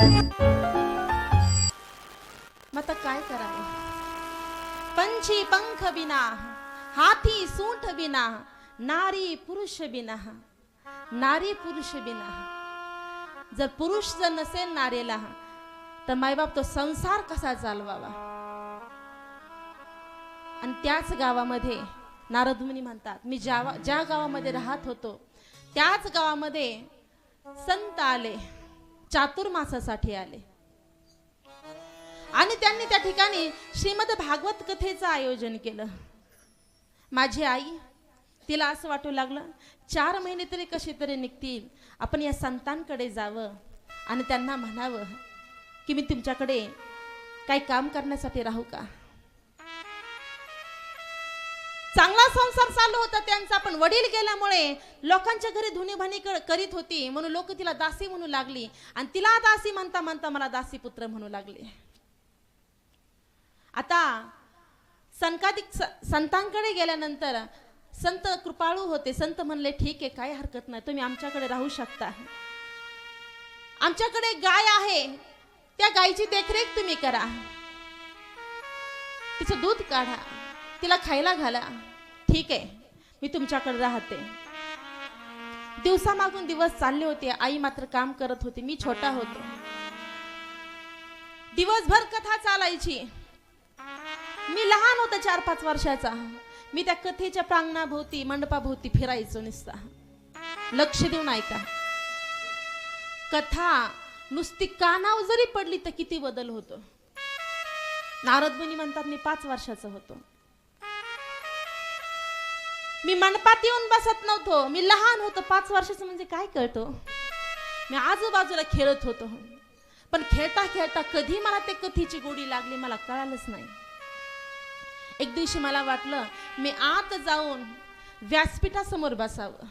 मग आता काय करावे पंछी पंख बिना हाथी सूंठ बिना नारी पुरुष बिना नारी पुरुष बिना जर पुरुष जर नसेल नारीला तर मायबाप तो संसार कसा चालवावा? आणि त्याच गावामध्ये नारद मुनी म्हणतात मी ज्या ज्या गावामध्ये राहत होतो त्याच गावामध्ये संत आले. चातुर्मासासाठी आले. आणि त्यांनी त्या ठिकाणी श्रीमद भागवत कथेचं आयोजन केलं. माझी आई तिला असं वाटू लागलं चार महिने तरी कसे तरी निघतील आपण या संतांकडे जावं. आणि त्यांना म्हणावं की मी तुमच्याकडे काही काम करण्यासाठी राहू का? चांगला संसार चालू होता त्यांचा पण वडील गेल्यामुळे लोकांच्या घरी धुणीभाणी करीत होती. म्हणून लोक तिला दासी म्हणू लागली. आणि तिला दासी म्हणता म्हणता मला दासी पुत्र म्हणू लागले. आता संकाधिक स- संतांकडे गेल्यानंतर संत कृपाळू होते. संत म्हणले ठीक आहे काही हरकत नाही. तुम्ही आमच्याकडे राहू शकता. आमच्याकडे गाय आहे. त्या गायीची देखरेख तुम्ही करा. तिचं दूध काढा. तिला खायला घाला. ठीक आहे मी तुमच्याकडे राहते. दिवसामागून दिवस चालले होते आई मात्र काम करत होती मी छोटा होतो. दिवसभर कथा चालायची. मी लहान होतो चार पाच वर्षाचा. मी त्या कथेच्या प्रांगणाभोवती मंडपाभोवती फिरायचो निसता. लक्ष देऊन ऐका. कथा नुसती कानावर जरी पडली तर किती बदल होतो. नारद मुनी म्हणतात मी पाच वर्षाचा होतो. मी मंडपात येऊन बसत नव्हतो. मी लहान होतो. पाच वर्षाचं म्हणजे काय कळतो? मी आजूबाजूला खेळत होतो. पण खेळता खेळता कधी मला ते कथीची गोडी लागली मला कळालंच नाही. एक दिवशी मला वाटलं मी आत जाऊन व्यासपीठासमोर बसावं.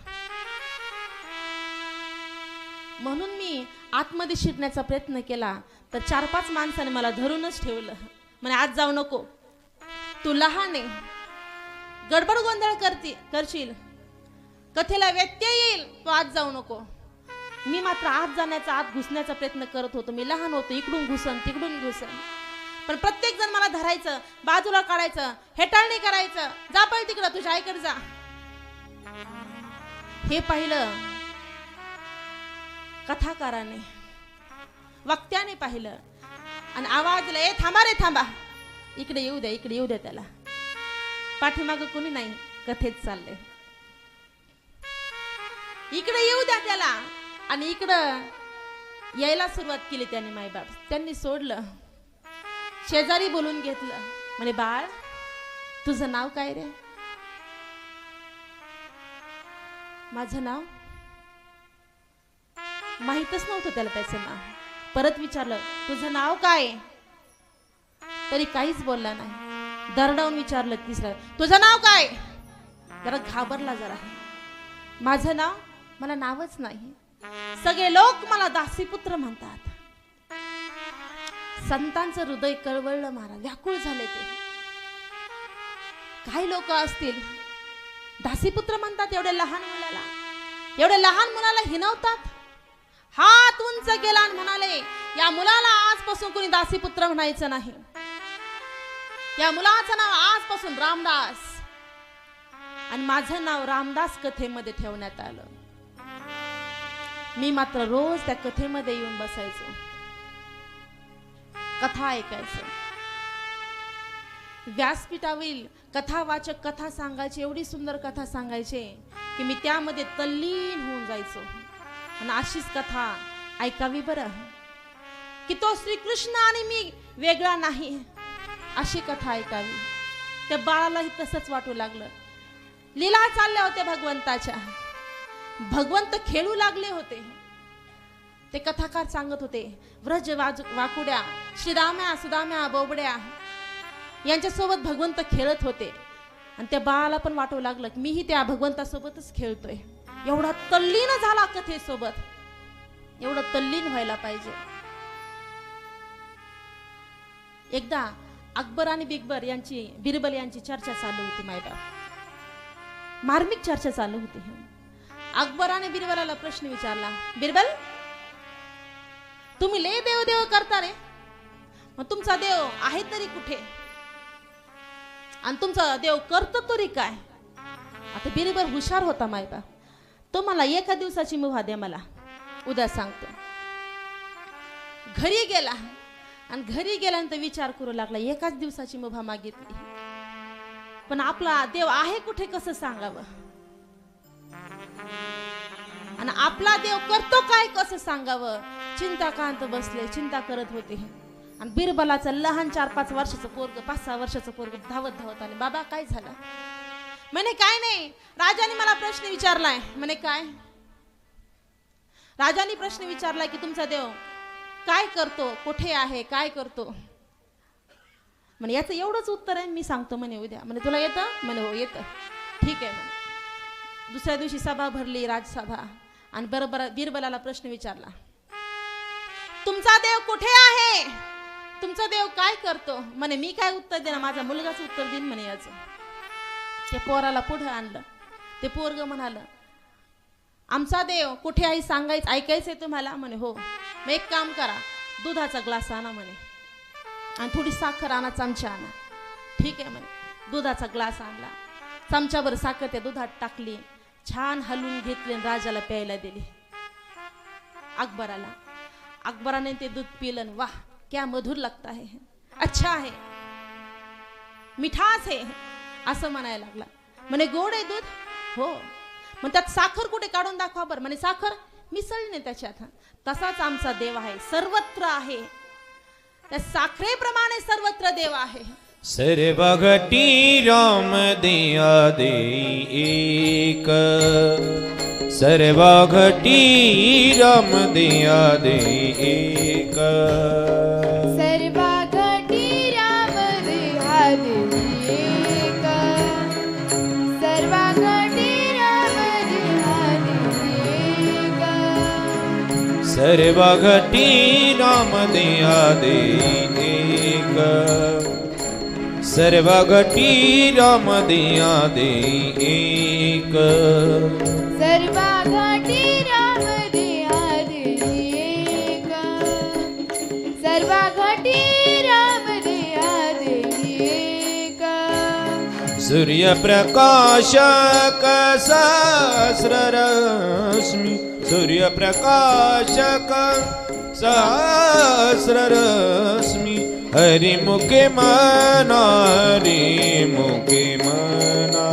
म्हणून मी आतमध्ये शिरण्याचा प्रयत्न केला तर चार पाच माणसाने मला धरूनच ठेवलं. म्हणे आज जाऊ नको. तू लहान आहे. गडबड गोंधळ करती करशील. कथेला व्यत्यय येईल तू आत जाऊ नको. मी मात्र आत जाण्याचा आत घुसण्याचा प्रयत्न करत होतो. मी लहान होतो इकडून घुसन तिकडून घुसन. पण प्रत्येक जण मला धरायचं बाजूला काढायचं हेटाळणी करायचं जा पण तिकडं तुझ्या आईकडे जा. हे पाहिलं कथाकाराने वक्त्याने पाहिलं. आणि आवाजला ए थांबा रे थांबा. इकडे येऊ द्या इकडे येऊ द्या त्याला. पाठीमाग कोणी नाही. कथेत चालले इकडे येऊ द्या त्याला. आणि इकडं यायला सुरुवात केली त्याने मायबाप. त्यांनी सोडलं. शेजारी बोलून घेतलं. म्हणे बाळ तुझं नाव काय रे? माझं नाव? माहीतच नव्हतं त्याला त्याचं नाव. परत विचारलं तुझं नाव काय? तरी काहीच बोलला नाही. दरडावून विचारलं तिसरं तुझं नाव काय? जरा घाबरला जरा. माझं नाव? मला नावच नाही. सगळे लोक मला दासीपुत्र म्हणतात. संतांचं हृदय कळवळलं महाराज व्याकुळ झाले ते. काही लोक असतील दासीपुत्र म्हणतात एवढ्या लहान मुलाला. एवढ्या लहान मुलाला हिनवतात. हात उंच केला म्हणाले या मुलाला आजपासून कोणी दासीपुत्र म्हणायचं नाही. या मुलाचं नाव आजपासून रामदास. आणि माझं नाव रामदास कथेमध्ये ठेवण्यात आलं. मी मात्र रोज त्या कथेमध्ये येऊन बसायचो. कथा ऐकायचं. व्यासपीठावरील कथावाचक कथा सांगायचे एवढी सुंदर कथा सांगायचे की मी त्यामध्ये तल्लीन होऊन जायचो. आणि अशीच कथा ऐकावी बरं. की तो श्रीकृष्ण आणि मी वेगळा नाही. अशी कथा ऐकावी. त्या बाळालाही तसंच वाटू लागलं. लीला चालल्या होत्या भगवंताच्या. भगवंत खेळू लागले होते. ते कथाकार सांगत होते व्रज वाज वाकुड्या श्रीराम्या सुदाम्या बोबड्या. यांच्यासोबत भगवंत खेळत होते. आणि त्या बाळाला पण वाटू लागलं की मीही त्या भगवंतासोबतच खेळतोय. एवढा तल्लीन झाला कथेसोबत एवढं तल्लीन व्हायला पाहिजे. एकदा अकबर आणि बिगबर यांची बिरबल यांची चर्चा चालू होती मायबाप. मार्मिक चर्चा चालू होती अकबर आणि बिरबलाला प्रश्न विचारला बिरबल तुम्ही लय देव देव करता रे. मग तुमचा देव आहे तरी कुठे? आणि तुमचा देव करतो तरी काय? आता बिरबल हुशार होता मायबा तो मला एका दिवसाची मुभा द्या मला. उद्या सांगतो. घरी गेला. आणि घरी गेल्यानंतर विचार करू लागला एकाच दिवसाची मुभा मागितली. पण आपला देव आहे कुठे कसं सांगावं? आणि आपला देव करतो काय कसं सांगावं? चिंताकांत बसले चिंता करत होते. आणि बिरबलाचं लहान चार पाच वर्षाचं पोरग पाच सहा वर्षाचं पोरग धावत धावत आले. बाबा काय झालं? म्हणे काय नाही. राजाने मला प्रश्न विचारलाय. म्हणे काय? राजाने प्रश्न विचारलाय की तुमचा देव काय करतो? कुठे आहे? काय करतो? म्हणे याचं एवढंच उत्तर आहे मी सांगतो म्हणे उद्या म्हणे तुला येतं? म्हणे हो येतं. ठीक आहे म्हणे. दुसऱ्या दिवशी सभा भरली राजसभा. आणि बरोबर बिरबलाला प्रश्न विचारला. तुमचा देव कुठे आहे? तुमचा देव काय करतो? म्हणे मी काय उत्तर देणार? माझा मुलगाच उत्तर देईन म्हणे याचं. ते पोराला पुढं आणलं. ते पोरग म्हणालं आमचा देव कुठे आहे? सांगायचं ऐकायचंय तुम्हाला? म्हणे हो. मग एक काम करा दुधाचा ग्लास आणा म्हणे. आणि थोडी साखर आणा चमचा आणा. ठीक आहे म्हणे. दुधाचा ग्लास आणला. चमच्यावर साखर त्या दुधात टाकली. छान हलवून घेतली आणि राजाला प्यायला दिली. अकबराला. अकबराने ते दूध पिलं वाह क्या मधुर लगता है अच्छा आहे मिठास आहे असं म्हणायला लागला. म्हणे गोड आहे दूध? हो. मग त्यात साखर कुठे काढून दाखवा बरं. म्हणे साखर मिसळली नाही त्याच्यात. तसाच आमचा देव आहे. सर्वत्र आहे. त्या साखरेप्रमाणे सर्वत्र देव आहे. सर्व घटी राम दिया दे एक. सर्व घटी राम दिया दे एक. सर्व घटी राम दिया दे एक सर्व घटी राम दिया दे एक सर्वा घटी राम विहारी एक सर्वा घटी राम विहारी एक सूर्यप्रकाशक सहस्ररश्मि सूर्यप्रकाशक सहस्ररश्मि हरिमुखे मना मुखे मना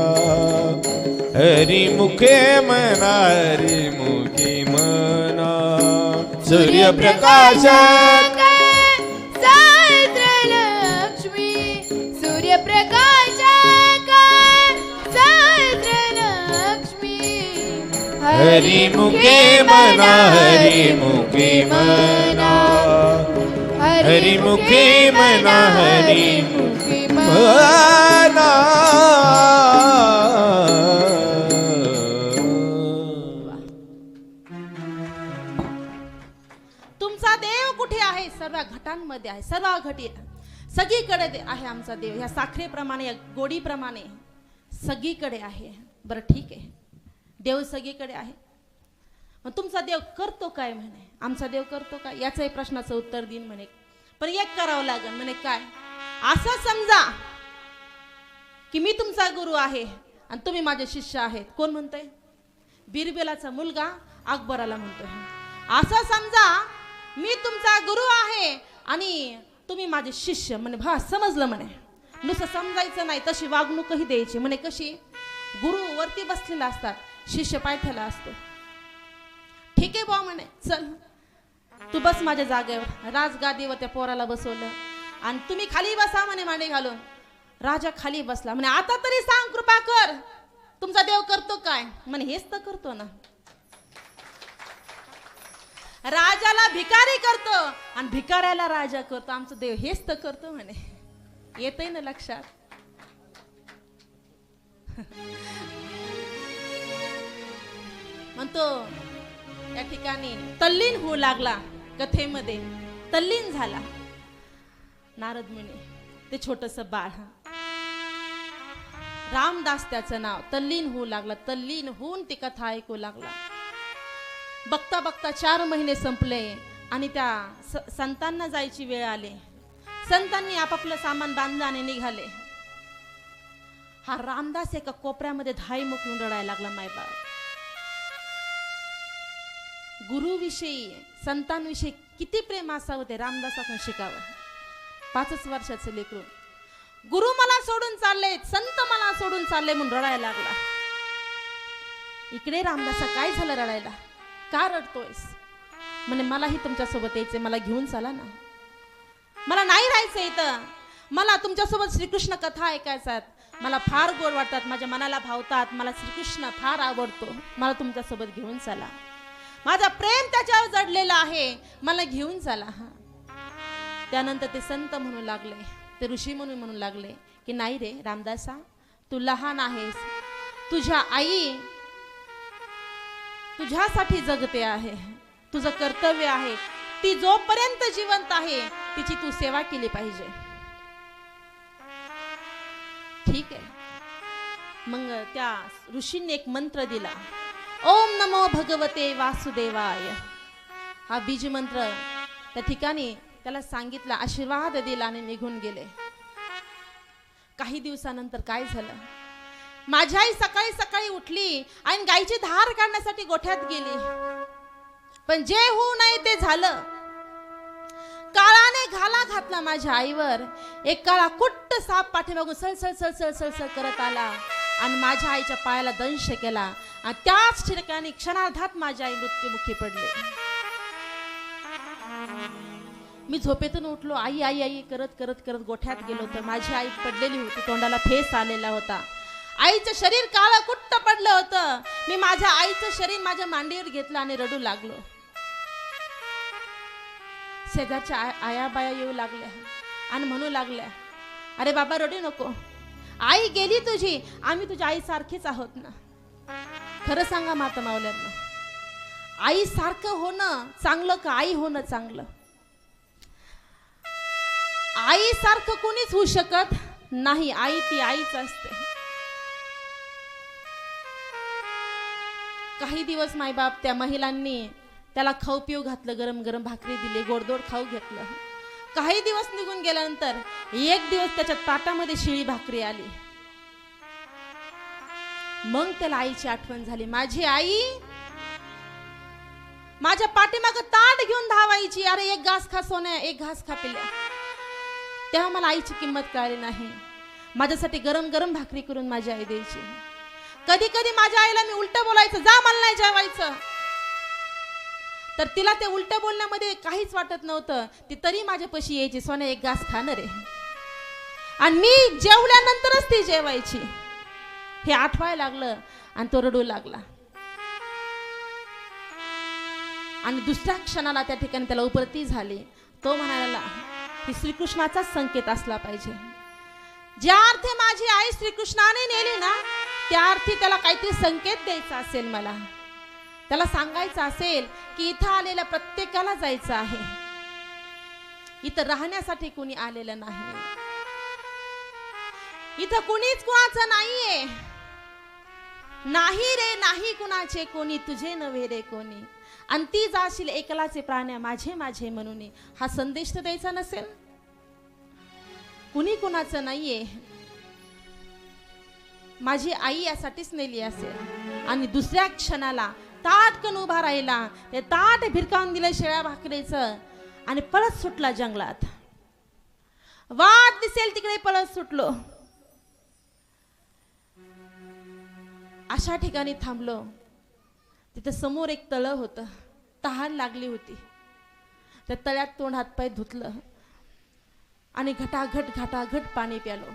हरिमुखे मना मुखे मना। सूर्यप्रकाशक हरिमुखे मना हरिमुखे मना। हरिमुखे मना हरिमुखे मना। तुमचा देव कुठे आहे? सर्व घटांमध्ये आहे सर्व घटी सगळीकडे आहे आमचा देव. ह्या साखरेप्रमाणे या गोडीप्रमाणे सगळीकडे आहे. बरं ठीक आहे. देव सगळीकडे आहे. मग तुमचा देव करतो काय म्हणे? आमचा देव करतो काय याचाही प्रश्नाचं उत्तर देईन म्हणे. पण एक करावं लागेल म्हणे काय? असं समजा की मी तुमचा गुरु आहे आणि तुम्ही माझे शिष्य आहेत. कोण म्हणतोय? बिरबेलाचा मुलगा अकबराला म्हणतोय. असं समजा मी तुमचा गुरु आहे आणि तुम्ही माझे शिष्य म्हणे. भा समजलं म्हणे. नुसतं समजायचं नाही तशी वागणूकही द्यायची म्हणे. कशी? गुरु वरती बसलेला असतात. शिष्य पायथ्याला असतो. ठीक आहे बा म्हणे चल. तू बस माझ्या जागेवर. राजगादीवर त्या पोराला बसवलं. आणि तुम्ही खाली बसा म्हणे मांडे घालून. राजा खाली बसला. म्हणे आता तरी सांग कृपा कर. तुमचा देव करतो काय? म्हणे हेच तर करतो ना. राजाला भिकारी करतो. आणि भिकाऱ्याला राजा करतो. आमचं देव हेच तर करतो म्हणे. येतय ना लक्षात? म्हणतो या ठिकाणी तल्लीन होऊ लागला कथेमध्ये तल्लीन झाला. नारद मुनी ते छोटस बाळ रामदास त्याचं नाव तल्लीन होऊ लागला तल्लीन होऊन ती कथा ऐकू लागला. बघता बघता चार महिने संपले आणि त्या संतांना जायची वेळ आली. संतांनी आपापलं सामान बांधलं आणि निघाले. हा रामदास एका कोपऱ्यामध्ये धाई मोकलून रडायला लागला मायबाप. गुरुविषयी संतांविषयी किती प्रेम असावं ते रामदासाकडून शिकावं? पाचच वर्षाचं लेकरू. गुरु मला सोडून चालले संत मला सोडून चालले म्हणून रडायला लागला. इकडे रामदासा काय झालं रडायला? का रडतोयस? म्हणे मलाही तुमच्यासोबत यायचंय मला घेऊन चाला ना. मला नाही राहायचं इथं. मला तुमच्यासोबत श्रीकृष्ण कथा ऐकायच्यात मला फार गोड वाटतात माझ्या मनाला भावतात मला श्रीकृष्ण फार आवडतो. मला तुमच्यासोबत घेऊन चला. माझा प्रेम त्याच्यावर जडलेला आहे. मला घेऊन चला हा. त्यानंतर ते संत म्हणू लागले ते ऋषी म्हणून म्हणू लागले की नाही रे रामदासा तू लहान आहेस. तुझ्या आई तुझ्यासाठी जगते आहे. तुझं कर्तव्य आहे. ती जोपर्यंत जिवंत आहे तिची तू सेवा केली पाहिजे. ठीक आहे. मग त्या ऋषींनी एक मंत्र दिला. ओम नमो भगवते वासुदेवाय. हा बीज मंत्र त्या ठिकाणी त्याला सांगितला आशीर्वाद दिला आणि निघून गेले. काही दिवसानंतर काय झालं? माझी आई सकाळी सकाळी उठली आणि गायीची धार काढण्यासाठी गोठ्यात गेली. पण जे होऊ नये ते झालं. काळाने घाला घातला माझ्या आईवर. एक काळा कुट्ट साप पाठीमागून सळसळ सळसळ सळसळ करत आला. आणि माझ्या आईच्या पायाला दंश केला. आणि त्याच ठिकाणी क्षणार्धात माझी आई मृत्यूमुखी पडले. मी झोपेतून उठलो. आई आई आई करत करत करत गोठ्यात गेलो तर माझी आई पडलेली होती. तोंडाला फेस आलेला होता. आईचं शरीर काळं कुट्ट पडलं होतं. मी माझ्या आईचं शरीर माझ्या मांडीवर घेतलं आणि रडू लागलो. शेजारच्या आय- आया बाया येऊ लागल्या आणि म्हणू लागल्या अरे बाबा रडू नको. आई गेली तुझी आम्ही तुझ्या आई सारखीच आहोत ना. खरं सांगा माता मावल्यांना आई सारखं होणं चांगलं का आई होणं चांगलं? आई सारखं कोणीच होऊ शकत नाही आई ती आईच असते. काही दिवस मायबाप त्या महिलांनी त्याला खाऊ पिऊ घातलं गरम गरम भाकरी दिली गोडदोड खाऊ घेतलं. काही दिवस निघून गेल्यानंतर एक दिवस त्याच्या ताटामध्ये शिळी भाकरी आली. मग त्याला आईची आठवण झाली. माझी आई माझ्या पाठीमाग ताट घेऊन धावायची. अरे एक घास खा सोन्या एक घास खा पिल्या तेव्हा मला आईची किंमत कळली नाही. माझ्यासाठी गरम गरम भाकरी करून माझी आई द्यायची. कधी कधी माझ्या आईला मी उलट बोलायचं जा मला नाही जेवायचं. तर तिला ते उलट बोलण्यामध्ये काहीच वाटत नव्हतं. ती तरी माझ्यापाशी यायची सोन्या एक घास खाणार आहे. आणि मी जेवल्यानंतरच ती जेवायची. हे आठवायला लागलं आणि तो रडू लागला. आणि दुसऱ्या क्षणाला त्या ठिकाणी त्याला उपरती झाली. तो म्हणाला की श्रीकृष्णाचाच संकेत असला पाहिजे. ज्या अर्थी माझी आई श्रीकृष्णाने नेली ना त्या अर्थी त्याला काहीतरी संकेत द्यायचा असेल मला. त्याला सांगायचं असेल की इथं आलेल्या प्रत्येकाला जायचं आहे. इथं राहण्यासाठी कुणी आलेलं नाही. इथं कुणीच कुणाचं नाहीये. नाही रे नाही कुणाचे कोणी तुझे नव्हे रे कोणी. आणि ती जाशील एकलाचे प्राण्या माझे माझे म्हणून. हा संदेश तर द्यायचा नसेल? कुणी कुणाचं नाहीये. माझी आई यासाठीच नेली असेल. आणि दुसऱ्या क्षणाला ताटकन उभा राहिला. ते ताट भिरकावून दिलं शेळ्या भाकरीचं आणि पळत सुटला जंगलात. वाट दिसेल तिकडे पळत सुटलो. अशा ठिकाणी थांबलो. तिथं समोर एक तळ होतं. तहान लागली होती. त्या तळ्यात तोंड हातपाय धुतलं आणि घटाघट घटाघट पाणी प्यालो.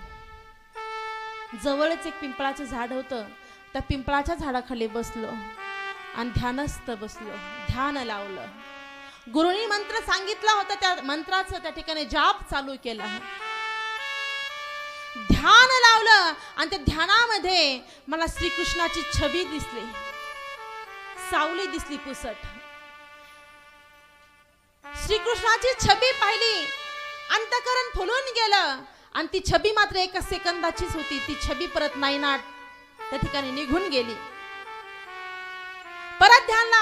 जवळच एक पिंपळाचं झाड होतं. त्या पिंपळाच्या झाडाखाली बसलो. आणि ध्यानस्थ बसलो ध्यान लावलं. गुरुनी मंत्र सांगितला होता त्या मंत्राचं त्या ठिकाणी जाप चालू केला. ध्यान लावलं आणि त्या ध्यानामध्ये मला श्रीकृष्णाची छबी दिसली. सावली दिसली पुसट. श्रीकृष्णाची छबी पाहिली अंतकरण फुलून गेलं आणि ती छबी मात्र एका सेकंदाचीच होती. ती छबी परत नायनाट त्या ठिकाणी निघून गेली.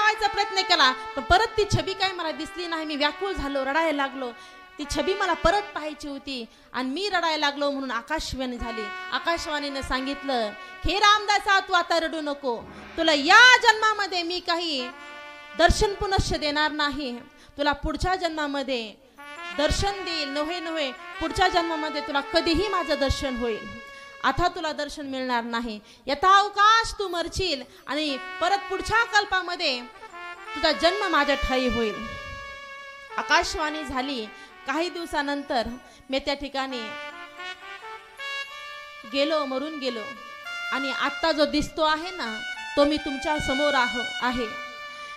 लावायचा प्रयत्न केला पण परत ती छबी काही मला दिसली नाही. मी व्याकुळ झालो रडायला लागलो. ती छबी मला परत पाहायची होती आणि मी रडायला लागलो म्हणून आकाशवाणी झाली. आकाशवाणीनं सांगितलं हे रामदासा तू आता रडू नको. तुला या जन्मामध्ये मी काही दर्शन पुनश्च देणार नाही. तुला पुढच्या जन्मामध्ये दर्शन देईल. नव्हे नव्हे पुढच्या जन्मामध्ये तुला कधीही माझं दर्शन होईल. आता तुला दर्शन मिळणार नाही. यथा अवकाश तू मरशील आणि परत पुढच्या कल्पामध्ये तुझा जन्म माझ्या ठाई होईल. आकाशवाणी झाली काही दिवसानंतर मी त्या ठिकाणी गेलो मरून गेलो. आणि आत्ता जो दिसतो आहे ना तो मी तुमच्यासमोर आहो आहे.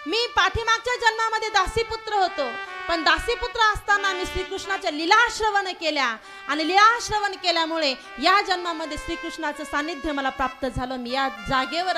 मी पाठीमागच्या जन्मामध्ये दासीपुत्र होतो. पण दासीपुत्र असताना मी श्रीकृष्णाच्या लीलाश्रवण केल्या. आणि लीलाश्रवण केल्यामुळे या जन्मामध्ये श्रीकृष्णाचं सानिध्य मला प्राप्त झालं. मी या जागेवर